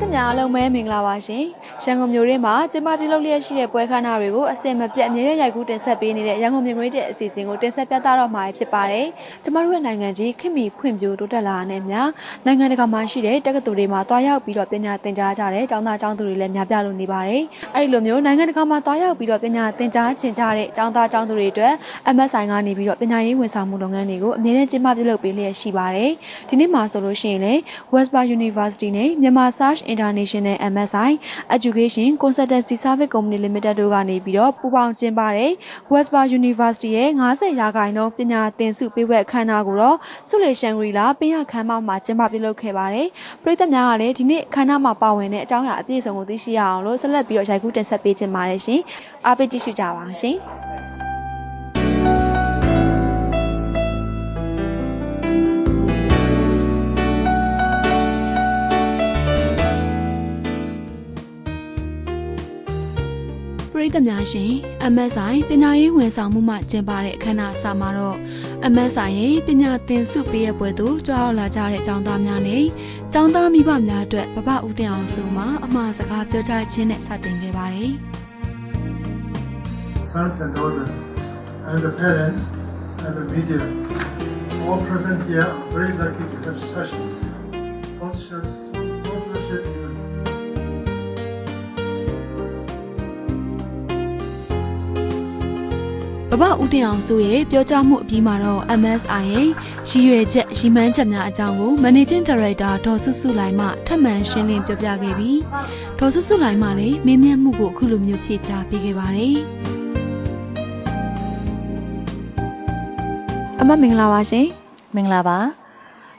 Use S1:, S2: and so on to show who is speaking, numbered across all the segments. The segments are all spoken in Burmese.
S1: သမားအလုံးပဲမင်္ဂလာပါရှင် ရန်ကုန်မြို့ရင်းမှာကျမပြုလုပ်လျက်ရှိတဲ့ပွဲခန်းနာတွေကိုအစင်မပြတ်အမြဲတမ်းရိုက်ကူးတင်ဆက်ပေးနေတဲ့ရန်ကုန်မြင်ကွင်းကျအစီအစဉ်ကိုတင်ဆက်ပြသတော့မှာဖြစ်ပါတယ်။ကျမတို့ရဲ့နိုင်ငံကြီးခင်မီဖွံ့ဖြိုးတိုးတက်လာတဲ့မြနိုင်ငံတကာမှာရှိတဲ့တက္ကသိုလ်တွေမှာတွားရောက်ပြီးတော့ပညာသင်ကြားကြတဲ့ကျောင်းသားကျောင်းသူတွေလည်းများပြားလို့နေပါတယ်။အဲဒီလိုမျိုးနိုင်ငံတကာမှာတွားရောက်ပြီးတော့ပညာသင်ကြားကျင်ကြတဲ့ကျောင်းသားကျောင်းသူတွေအတွက် MSI ကနေပြီးတော့ပညာရေးဝန်ဆောင်မှုလုပ်ငန်းတွေကိုအမြဲတမ်းကျင်းပပြုလုပ်ပေးလျက်ရှိပါတယ်။ဒီနေ့မှာဆိုလို့ရှိရင်လည်း Westbar University နဲ့မြန်မာ Search International MSI Education Consultancy Service Company Limited တို့ကနေပြီးတော့ပူးပေါင်းကျင်းပတဲ့ Westbar University ရဲ့90ရာခိုင်နှုန်းပညာသင်ဆုပေးဝက်အခမ်းအနားကိုတော့ဆုလေရှန်ဂရီလာပင်ရခမ်းမမှာကျင်းပပြုလုပ်ခဲ့ပါတယ်။ပြည်သက်များကလည်းဒီနေ့အခမ်းအနားမှာပါဝင်တဲ့အကြောင်းအရာအပြည့်အစုံကိုသိရှိရအောင်လို့ဆက်လက်ပြီးတော့ရိုက်ကူးတင်ဆက်ပေးခြင်းပါတယ်ရှင်။အားပေးကြည့်ရှုကြပါရှင်။ ရိသတ်များရှင် MSI ပညာရေးဝန်ဆောင်မှုမှကျင်းပတဲ့အခမ်းအနားအစမှာတော့ MSI ရဲ့ပညာသင်ဆုပေးရပွဲသို့ကြွားရောက်လာကြတဲ့ကျောင်းသားများနဲ့ကျောင်းသားမိဘများအတွက်ပပဦးတင်အောင်ဆိုမှအမှားစကားပြောကြားခြင်းနဲ့စတင်ခဲ့ပါတယ်
S2: sons and daughters, and the parents and the media. All present here are very lucky to have such sponsorship,
S1: ပပဦးတင်အောင်ဆိုရဲ့ပြောကြားမှုအပြီးမှာတော့ MSI ရဲ့ရည်ရွယ်ချက်ရည်မှန်းချက်များအကြောင်းကို Managing Director ဒေါ်စုစုလိုင်မှထပ်မံရှင်းလင်းပြောပြခဲ့ပြီးဒေါ်စုစုလိုင်မှလည်းမင်းမြတ်မှုကိုအခုလိုမျိုးဖြေကြားပေးခဲ့ပါတယ်။အမမင်္ဂလာပါရှင်။
S3: မင်္ဂလာပါ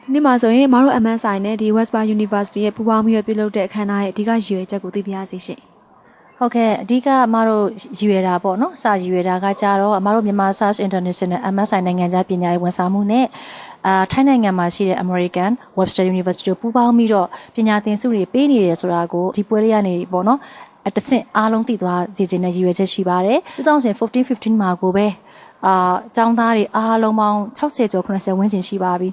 S1: ဒီနေ့မှာဆိုရင်မတို့ MSI နဲ့ဒီ Westbar University ရဲ့ပူးပေါင်းပြီးတော့ပြုလုပ်တဲ့အခမ်းအနားရဲ့အဓိကရည်ရွယ်ချက်ကိုသိပြရစီရှင်
S3: ဟုတ်ကဲ့အဓိကအမတို့ရည်ရွယ်တာပေါ့နော်စာရည်ရွယ်တာကကြတော့အမတို့မြန်မာ Search International MSI နိုင်ငံခြားပညာရေးဝန်ဆောင်မှုနဲ့အာထိုင်းနိုင်ငံမှာရှိတဲ့ American Webster University တို့ပူးပေါင်းပြီးတော့ပညာသင်ဆုတွေပေးနေတယ်ဆိုတာကိုဒီပွဲလေးကနေပေါ့နော်အတစ်ဆင့်အားလုံးသိသွားစေချင်တဲ့ရည်ရွယ်ချက်ရှိပါတယ်2014-15မှာကိုပဲ အာចောင်းသားတွေအားလုံးပေါင်း60ကျော်90ဝန်းကျင်ရှိပါပြီ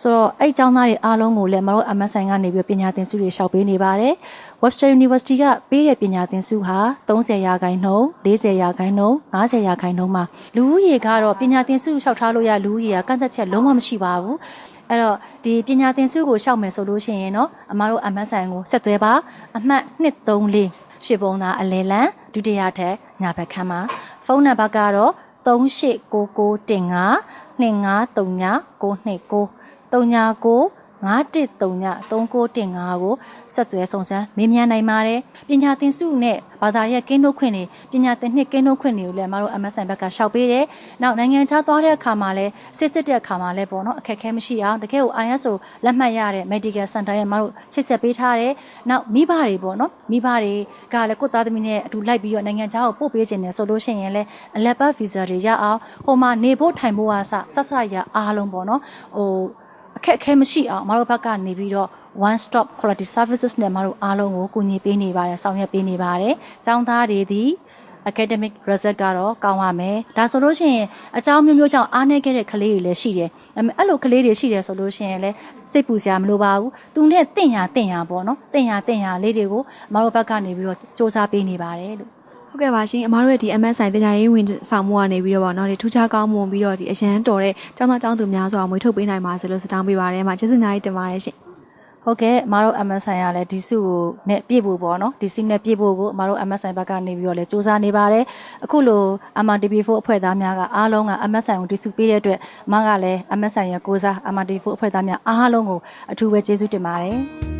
S3: ဆိုတော့အဲ့ចောင်းသားတွေအားလုံးကိုလည်းမတို့ MSI ကနေပြီးပညာသင်ဆုတွေရှောက်ပေးနေပါတယ် Webster University ကပေးတဲ့ပညာသင်ဆုဟာ30ရာခိုင်နှုန်း40ရာခိုင်နှုန်း50ရာခိုင်နှုန်းမှာလူဦးရေကတော့ပညာသင်ဆုလျှောက်ထားလို့ရလူဦးရေကကန့်သက်ချက်လုံးဝမရှိပါဘူးအဲ့တော့ဒီပညာသင်ဆုကိုရှောက်မယ်ဆိုလို့ရှိရင်เนาะအမားတို့ MSI ကိုဆက်သွဲပါအမှတ်234ရွှေဘုံသားအလဲလန်ဒုတိယထက်ညာဘက်ခန်းမှာဖုန်းနံပါတ်ကတော့ 389915 253929 39 513939ကိုဆက်သွဲစုံစမ်းမေးမြန်းနိုင်ပါတယ်ပညာသင်စုနဲ့ဘာသာရပ်ကင်းနှုတ်ခွင့်တွေပညာသင်နှစ်ကင်းနှုတ်ခွင့်တွေကိုလည်းမတို့ MSN ဘက်ကရှောက်ပေးတယ်နောက်နိုင်ငံခြားသွားတဲ့အခါမှာလည်းစစ်စစ်တဲ့အခါမှာလည်းပေါ့နော်အခက်အခဲမရှိအောင်တကယ်ကို ISO လက်မှတ်ရတဲ့ Medical Center ရဲ့မတို့ချိတ်ဆက်ပေးထားတယ်နောက်မိဘတွေပေါ့နော်မိဘတွေကလည်းကိုယ့်သားသမီးနဲ့အတူလိုက်ပြီးတော့နိုင်ငံခြားကိုပို့ပေးခြင်းနဲ့ဆိုလို့ရှိရင်လည်းအလက်ပတ်ဗီဇာတွေရအောင်ဟိုမှာနေဖို့ထိုင်ဖို့အစဆက်ဆက်ရအားလုံးပေါ့နော်ဟို အခက်အခဲမရှိအောင်မတို့ဘက်ကနေပြီးတော့ one stop quality services နဲ့မတို့အားလုံးကိုကူညီပေးနေပါတယ်ဆောင်ရွက်ပေးနေပါတယ်။ကျောင်းသားတွေဒီ academic result ကတော့ကောင်းရမယ်။ဒါဆိုလို့ရှိရင်အကြောင်းမျိုးမျိုးကြောင့်အားနည်းခဲ့တဲ့ကလေးတွေလည်းရှိတယ်။အဲ့အဲ့လိုကလေးတွေရှိတယ်ဆိုလို့ရှိရင်လည်းစိတ်ပူစရာမလိုပါဘူး။သူနဲ့တင့်ရတင့်ရပေါ့နော်။တင့်ရတင့်ရလေးတွေကိုမတို့ဘက်ကနေပြီးတော့စ조사ပေးနေပါတယ်လို့
S1: ဟုတ်ကဲ့ပါရှင်အမားတို့ရဲ့ဒီ MSI ပညာရေးဝင်ဆောင်မှုကနေပြီးတော့ဗောနော်ဒီထူးခြားကောင်းမွန်ပြီးတော့ဒီအရန်တော်တဲ့ကျောင်းသားကျောင်းသူများစွာမွေးထုတ်ပေးနိုင်ပါစေလို့ဆုတောင်းပေးပါရစေမှာကျေးဇူးအများကြီးတင်ပါတယ်ရှင်
S3: ဟုတ်ကဲ့အမတို့ MSN ရလဲဒီစုကိုနဲ့ပြည့်ဖို့ပေါ့နော်ဒီစုနဲ့ပြည့်ဖို့ကိုအမတို့ MSN ဘက်ကနေပြီးတော့လဲစူးစမ်းနေပါတယ်အခုလို MRTP4 အဖွဲ့သားများကအားလုံးက MSN ကိုဒီစုပေးတဲ့အတွက်အမကလည်း MSN ရဲ့ကိုးစား MRTP4 အဖွဲ့သားများအားလုံးကိုအထူးပဲကျေးဇူးတင်ပါတယ်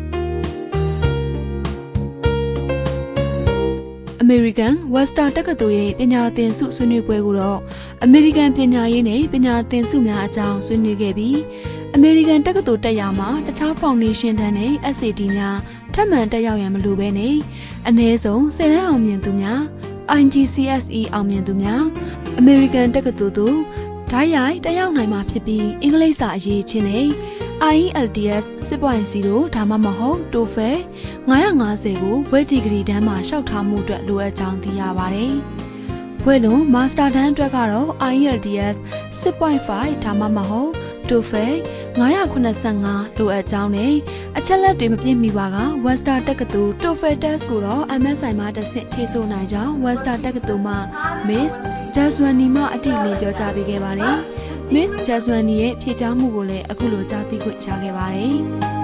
S1: American Western တက္ကသိုလ်ရဲ့ပညာသင်ဆုဆွေးနွေးပွဲကိုတော့ American ပညာရေးနဲ့ပညာသင်ဆုများအကြောင်းဆွေးနွေးခဲ့ပြီး American တက္ကသိုလ်တက်ရောက်မှာတခြား Foundation တန်းနဲ့ SAT များထပ်မံတက်ရောက်ရန်မလိုဘဲနဲ့အ ਨੇ ဆုံး10တန်းအောင်မြင်သူများ IGCSE အောင်မြင်သူများ American တက္ကသိုလ်သို့ဓာတ်ရိုက်တက်ရောက်နိုင်မှာဖြစ်ပြီးအင်္ဂလိပ်စာအရေးချင်းနဲ့ IELTS 6.0ဒါမှမဟုတ် TOEFL 950ကိုဝက်ဒီဂရီတန်းမှာရှောက်ထားမှုအတွက်လိုအပ်ကြောင်းသိရပါတယ်။ဘွဲ့လွန်မာစတာတန်းအတွက်ကတော့ IELTS 6.5ဒါမှမဟုတ် TOEFL 985လိုအပ်ကြောင်းနဲ့အချက်လက်တွေမပြည့်မီပါက Western တက္ကသိုလ် TOEFL test ကိုတော့ MSI မှာတစ်ဆင့်ဖြေဆိုနိုင်ကြောင်း Western တက္ကသိုလ်မှ Miss Jaswani မှအတိအလင်းပြောကြားပေးခဲ့ပါတယ်။ Miss Jaswani ရဲ့ဖြေကြားမှုကိုလည်းအခုလိုကြားသိခွင့်ရခဲ့ပါတယ်။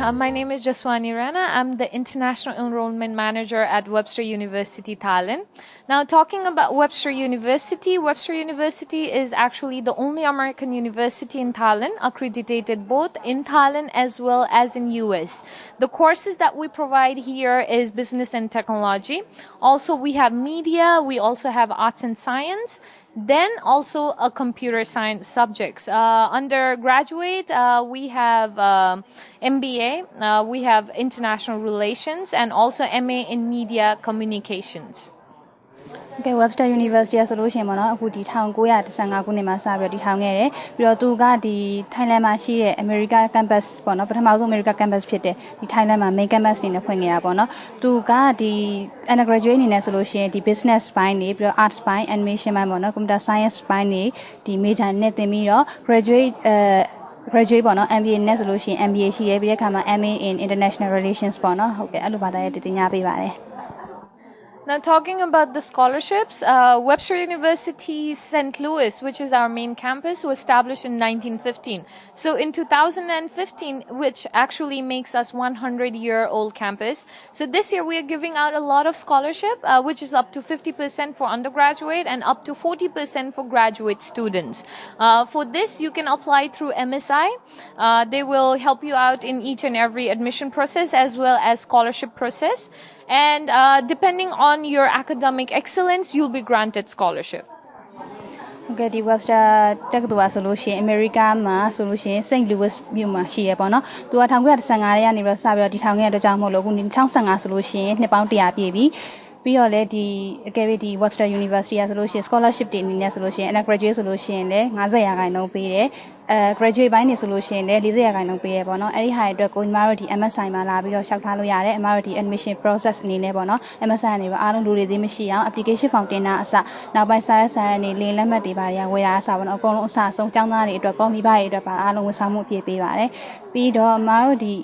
S4: uh, my name is Jaswani Rana. I'm the International Enrollment Manager at Webster University Tallinn. Now, talking about Webster University, Webster University is actually the only American university in Tallinn accredited both in Tallinn as well as in US. The courses that we provide here is business and technology. Also, we have media, we also have arts and science, then also a computer science subjects. Uh, undergraduate, uh, we have um MBA, uh, we have international relations, and also MA in media communications.
S5: ကဲ Webster University ဆိုလို့ရှိရင်ပေါ့နော်အခုဒီ1915ခုနှစ်မှာစပြီးတော့တည်ထောင်ခဲ့တယ်ပြီးတော့သူကဒီ Thailand မှာရှိတဲ့ America campus ပေါ့နော်ပထမဆုံး America campus ဖြစ်တဲ့ဒီ Thailand မှာ main campus အနေနဲ့ဖွင့်ခဲ့တာပေါ့နော်သူကဒီ undergraduate အနေနဲ့ဆိုလို့ရှိရင်ဒီ business ဘိုင်းနေပြီးတော့ arts ဘိုင်း animation ဘိုင်းပေါ့နော် computer science ဘိုင်းနေဒီ major နဲ့သင်ပြီးတော့ graduate အဲ graduate ပေါ့နော် MBA နဲ့ဆိုလို့ရှိရင် MBA ရှိရဲပြီးတဲ့အခါမှာ MA in international relations ပေါ့နော်ဟုတ်ကဲ့အဲ့လိုဘာသာရေးတင်ညာပေးပါတယ်
S4: Now, talking about the scholarships, uh, Webster University St. Louis, which is our main campus, was established in 1915. So, in 2015, which actually makes us 100 year old campus. So, this year we are giving out a lot of scholarship, uh, which is up to 50% for undergraduate and up to 40% for graduate students. Uh, for this, you can apply through MSI. Uh, they will help you out in each and every admission process as well as scholarship process And uh, depending on your academic excellence, you'll be granted scholarship.
S5: ဟုတ်ကဲ့ဒီ Webster တက္ကသိုလ်ကဆိုလို့ရှိရင်အမေရိကမှာဆိုလို့ရှိရင် St. Louis မြို့မှာရှိရပေါ့နော်။သူက1915ရဲကနေပြီးတော့စပြီးတော့တည်ထောင်ခဲ့တဲ့အတွက်ကြောင့်မို့လို့အခု2015ဆိုလို့ရှိရင်နှစ်ပေါင်း100ပြည့်ပြီ။ပြီးတော့လည်းဒီအကယ်၍ဒီ Webster University ကဆိုလို့ရှိရင် scholarship တွေအနေနဲ့ဆိုလို့ရှိရင် undergraduate ဆိုလို့ရှိရင်လည်း90ရာခိုင်နှုန်းပေးတယ်။ အဲ graduate ဘိုင်းနေဆိုလို့ရှိရင်လည်း40ရာခိုင်နှုန်းပေးတယ်ပေါ့နော်။အဲ့ဒီဟာတွေအတွက်ကိုညီမတို့ဒီ MSI မှာလာပြီးတော့ရှောက်ထားလို့ရတယ်။အမတို့ဒီ admission process အနေနဲ့ပေါ့နော်။ MSI ကနေပြီးအားလုံးလူတွေသေးမရှိအောင် application form တင်တာအစနောက်ပိုင်းစာရွက်စာတမ်းတွေလင်းလက်မှတ်တွေပါတွေကဝယ်တာအစပေါ့နော်။အကုန်လုံးအစအဆုံးចောင်းသားတွေအတွက်ကောမိဘတွေအတွက်ပါအားလုံးဝန်ဆောင်မှုအပြည့်ပေးပါတယ်။ပြီးတော့အမတို့ဒီ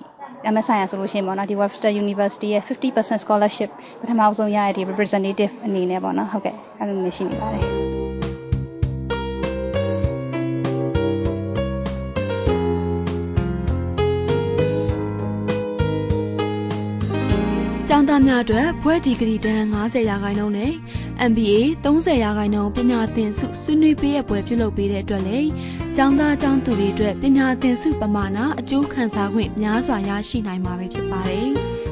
S5: MSI ရဆိုလို့ရှိရင်ပေါ့နော်ဒီ Webster University ရဲ့50% scholarship ပထမဆုံးရရတဲ့ representative အနေနဲ့ပေါ့နော်ဟုတ်ကဲ့အဲ့လိုမျိုးရှိနေပါတယ်။
S1: ကျောင်းသားများအတွက်ဘွဲ့ဒီဂရီတန်း90ရာခိုင်နှုန်းနဲ့ MBA 30ရာခိုင်နှုန်းပညာသင်ဆုဆွေးနွေးပေးရပွဲပြုလုပ်ပေးတဲ့အတွက်လည်းကျောင်းသားကျောင်းသူတွေအတွက်ပညာသင်ဆုပမာဏအကျိုးခံစား권များစွာရရှိနိုင်မှာပဲဖြစ်ပါတယ်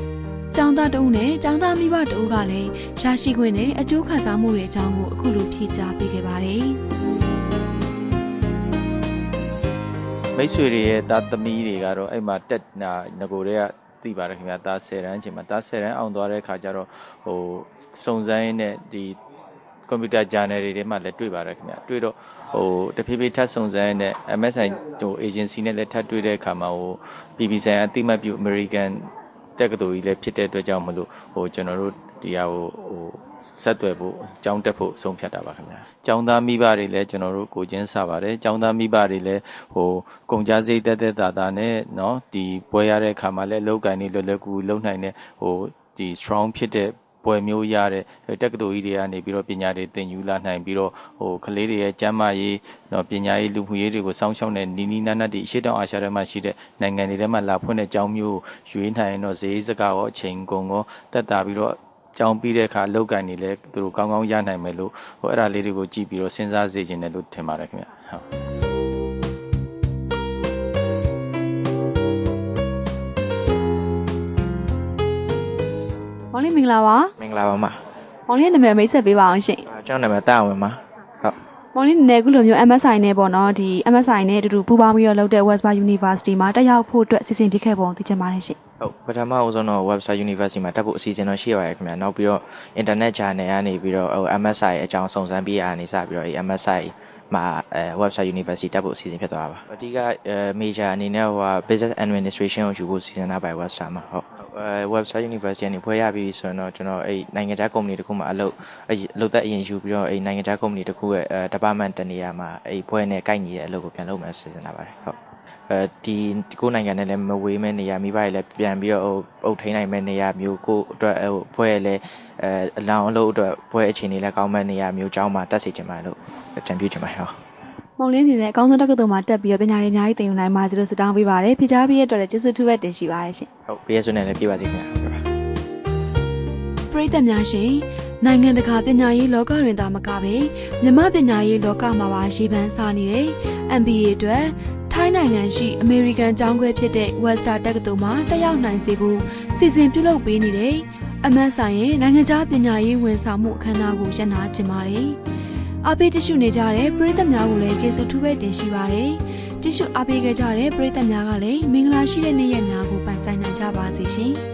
S1: ။ကျောင်းသားတဦးနဲ့ကျောင်းသားမိဘတဦးကလည်းရရှိခွင့်နဲ့အကျိုးခံစားမှုတွေအကြောင်းကိုအခုလိုဖြေကြားပေးခဲ့ပါတယ်။
S6: မိတ်ဆွေတွေရဲ့သားသမီးတွေကတော့အဲ့မှာတက်နာငကိုတွေက သိပါတယ်ခင်ဗျာသား10တန်းအချိန်မှာသား10တန်းအောင်သွားတဲ့ခါကျတော့ဟိုစုံစမ်းရင်းနဲ့ဒီကွန်ပျူတာဂျာနယ်တွေထဲမှာလည်းတွေ့ပါတယ်ခင်ဗျာတွေ့တော့ဟိုတဖြည်းဖြည်းထပ်စုံစမ်းရင်းနဲ့ MSI ဟို agency နဲ့လည်းထပ်တွေ့တဲ့အခါမှာဟို BBC အတိမတ်ပြု American တက္ကသိုလ်ကြီးလည်းဖြစ်တဲ့အတွက်ကြောင့်မလို့ဟိုကျွန်တော်တို့ဒီဟာဟိုဟို ဆက်သွယ်ဖို့ကြောင်းတက်ဖို့ဆုံးဖြတ်တာပါခင်ဗျာ။ကျောင်းသားမိဘတွေလည်းကျွန်တော်တို့ကိုချင်းစပါတယ်။ကျောင်းသားမိဘတွေလည်းဟိုကုန်ကြစိတ်တက်တက်တာတာနဲ့เนาะဒီပွဲရတဲ့အခါမှာလည်းလောက်ကန်နေလွယ်လွယ်ကူလုံနိုင်တဲ့ဟိုဒီ strong ဖြစ်တဲ့ပွဲမျိုးရတဲ့တက္ကသိုလ်ကြီးတွေကနေပြီးတော့ပညာတွေသင်ယူလာနိုင်ပြီးတော့ဟိုကလေးတွေရဲ့ကျန်းမာရေးတော့ပညာရေးလူမှုရေးတွေကိုစောင့်ရှောက်တဲ့နီနီနာနာဒီအရှိတောင်အာရှထဲမှာရှိတဲ့နိုင်ငံတွေထဲမှာလာဖွင့်တဲ့ကျောင်းမျိုးရွေးနိုင်တော့ဈေးစကားရောအချိန်ကုန်ရောတက်တာပြီးတော့ ကြောင်းပြီးတဲ့အခါလောက်ကန်နေလဲသူတို့ကောင်းကောင်းရနိုင်မယ်လို့ဟိုအဲ့ဒါလေးတွေကိုကြည့်ပြီးတော့စဉ်းစားစေချင်တယ်လို့ထင်ပါတယ်ခင်ဗျဟုတ်။
S1: မောင်လေးမင်္ဂလာပါ
S7: မင်္ဂလာပါမ။
S1: မောင်လေးနာမည်မိတ်ဆက်ပေးပါအောင်ရှင်
S7: အာကျွန်တော်နာမည်တာဝင်ပါဟုတ်။
S1: မောင်လေးနည်းနည်းခုလိုမျိုး MSI နဲ့ပေါ့နော်ဒီ MSI နဲ့အတူတူပူးပေါင်းပြီးတော့လုပ်တဲ့ Westbar University မှာတက်ရောက်ဖို့အတွက်စီစဉ်ဖြစ်ခဲ့ပုံသိချင်ပါတယ်ရှင်
S7: ဟုတ်ပထမဦးဆုံးတော့ website university မှာတက်ဖို့အစီအစဉ်တော့ရှိရပါတယ်ခင်ဗျာနောက်ပြီးတော့ internet channel ကနေပြီးတော့ဟို MSI အကြောင်းစုံစမ်းပြီးရနေစပြီးတော့အဲ MSI မှာအဲ website university တက်ဖို့အစီအစဉ်ဖြစ်သွားပါအဓိကအဲ major အနေနဲ့ဟို business administration ကိုယူဖို့စီစဉ်တာပါ website မှာဟုတ်အဲ website university ကနေဖွဲ့ရပြီဆိုရင်တော့ကျွန်တော်အဲ့နိုင်ငံခြားကုမ္ပဏီတစ်ခုမှာအလုပ်အလုပ်သက်အရင်ယူပြီးတော့အဲ့နိုင်ငံခြားကုမ္ပဏီတစ်ခုရဲ့အဲ department တနေရာမှာအဲ့ဖွဲ့နဲ့ကိုက်ညီတဲ့အလုပ်ကိုပြန်လုပ်မယ်စီစဉ်တာပါတယ်ဟုတ် အဲဒီကိုယ်နိုင်ငံနဲ့လည်းမဝေးမဲ့နေရာမိဘတွေလည်းပြန်ပြီးတော့ဟိုအုပ်ထိန်းနိုင်မဲ့နေရာမျိုးကိုအတွက်ဟိုဖွဲ့ရလဲအဲအလောင်းအလုပ်အတွက်ဖွဲ့အခြေအနေလည်းကောင်းမဲ့နေရာမျိုးအကြောင်းမှာတက်စီချင်ပါလို့ကြံပြချင်ပါတယ်ဟုတ်။
S1: မောင်လင်းအနေနဲ့အကောင်းဆုံးတက္ကသိုလ်မှာတက်ပြီးတော့ပညာရေးအများကြီးသင်ယူနိုင်ပါစေလို့ဆုတောင်းပေးပါရစေ။ဖိကြားပေးရတဲ့အတွက်လည်းကျေးဇူးထူးပဲတင်ရှိပါရရှင်
S7: ဟုတ်ပြည့်စုံနဲ့လည်းပြပါစေခင်ဗျာဟုတ်ပါ။
S1: ပရိသတ်များရှင်နိုင်ငံတကာပညာရေးလောကတွင်သာမကပဲမြမပညာရေးလောကမှာပါရေပန်းစားနေတဲ့ MBA အတွက် ထိုင်းနိုင်ငံရှိအမေရိကန်ကျောင်းခွဲဖြစ်တဲ့ Western တက္ကသိုလ်မှာတက်ရောက်နိုင်စေဖို့စီစဉ်ပြုလုပ်ပေးနေတဲ့အမတ်ဆိုင်ရဲ့နိုင်ငံခြားပညာရေးဝန်ဆောင်မှုအခမ်းအနားကိုရန်နာကျင်းပါတယ်။အားပေးတ िश ူနေကြတဲ့ပရိသတ်များကိုလည်းကျေးဇူးထူးပဲတင်ရှိပါတယ်။တ िश ူအားပေးခဲ့ကြတဲ့ပရိသတ်များကလည်းမင်္ဂလာရှိတဲ့နေ့ရက်များကိုပိုင်ဆိုင်နိုင်ကြပါစေရှင်။